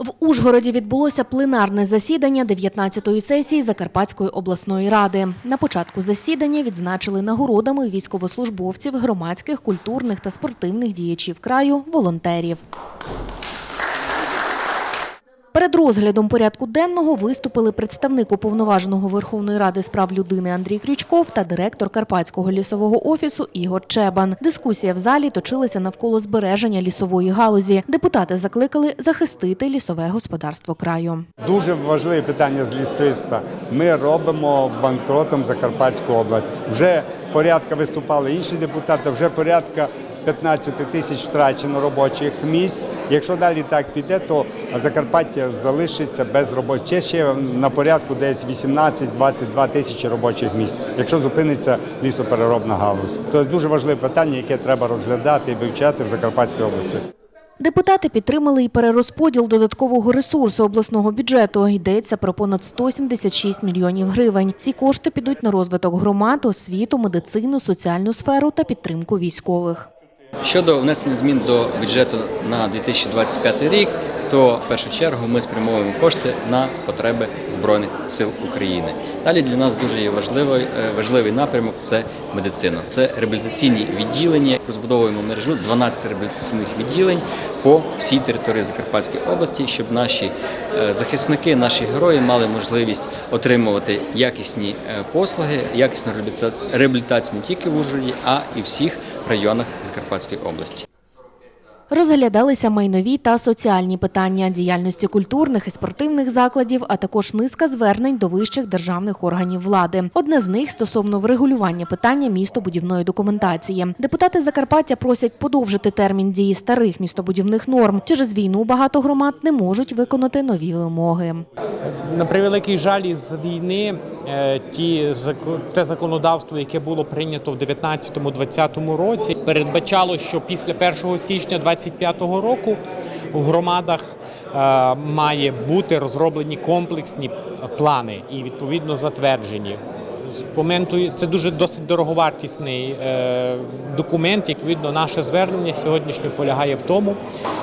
В Ужгороді відбулося пленарне засідання 19-ї сесії Закарпатської обласної ради. На початку засідання відзначили нагородами військовослужбовців, громадських, культурних та спортивних діячів краю, волонтерів. Перед розглядом порядку денного виступили представник уповноваженого Верховної Ради з прав людини Андрій Крючков та директор Карпатського лісового офісу Ігор Чебан. Дискусія в залі точилася навколо збереження лісової галузі. Депутати закликали захистити лісове господарство краю. Дуже важливе питання з лісництва. Ми робимо банкротом Закарпатську область. Вже порядка виступали інші депутати, вже порядка 15 тисяч втрачено робочих місць. Якщо далі так піде, то Закарпаття залишиться без робочих. Ще на порядку десь 18-22 тисячі робочих місць, якщо зупиниться лісопереробна галузь. Тобто дуже важливе питання, яке треба розглядати і вивчати в Закарпатській області. Депутати підтримали і перерозподіл додаткового ресурсу обласного бюджету. Йдеться про понад 176 мільйонів гривень. Ці кошти підуть на розвиток громад, освіту, медицину, соціальну сферу та підтримку військових. Щодо внесення змін до бюджету на 2025 рік, то в першу чергу ми спрямовуємо кошти на потреби Збройних сил України. Далі для нас дуже є важливий, е, важливий напрямок це медицина. Це реабілітаційні відділення. Розбудовуємо мережу 12 реабілітаційних відділень по всій території Закарпатської області, щоб наші е, захисники, наші герої мали можливість отримувати якісні е, послуги, якісну реабіліта- реабілітацію не тільки в Ужгороді, а і всіх районах Закарпатської області. Розглядалися майнові та соціальні питання діяльності культурних і спортивних закладів, а також низка звернень до вищих державних органів влади. Одне з них стосовно врегулювання питання містобудівної документації. Депутати Закарпаття просять подовжити термін дії старих містобудівних норм. Через війну багато громад не можуть виконати нові вимоги. На превеликий жаль із війни ті зако- те законодавство, яке було прийнято в 19-20 році, передбачало, що після 1 січня 25 року у громадах е, має бути розроблені комплексні плани і відповідно затверджені. З моменту це дуже досить дороговартісний е, документ. Як видно, наше звернення сьогоднішнє полягає в тому,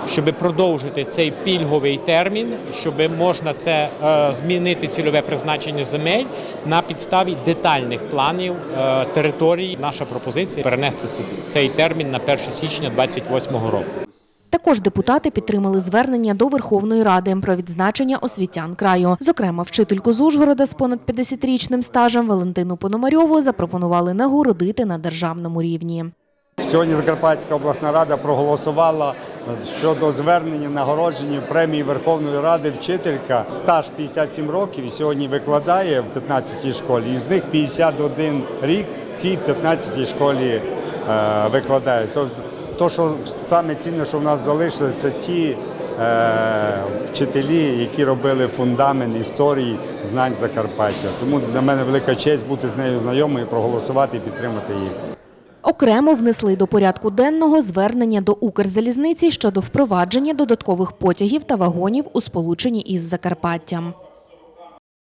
щоб продовжити цей пільговий термін, щоб можна це е, змінити цільове призначення земель на підставі детальних планів е, території. Наша пропозиція перенести цей термін на 1 січня 2028 року. Також депутати підтримали звернення до Верховної Ради про відзначення освітян краю. Зокрема, вчительку з Ужгорода з понад 50-річним стажем Валентину Пономарьову запропонували нагородити на державному рівні. Сьогодні Закарпатська обласна рада проголосувала щодо звернення нагородження премії Верховної Ради вчителька стаж 57 років і сьогодні викладає в 15-й школі. Із них 51 рік ці 15-й школі е, викладають. То, то, що саме цінне, що в нас залишилось, це ті е, вчителі, які робили фундамент історії знань Закарпаття. Тому для мене велика честь бути з нею знайомою, проголосувати і підтримати її. Окремо внесли до порядку денного звернення до Укрзалізниці щодо впровадження додаткових потягів та вагонів у сполученні із Закарпаттям.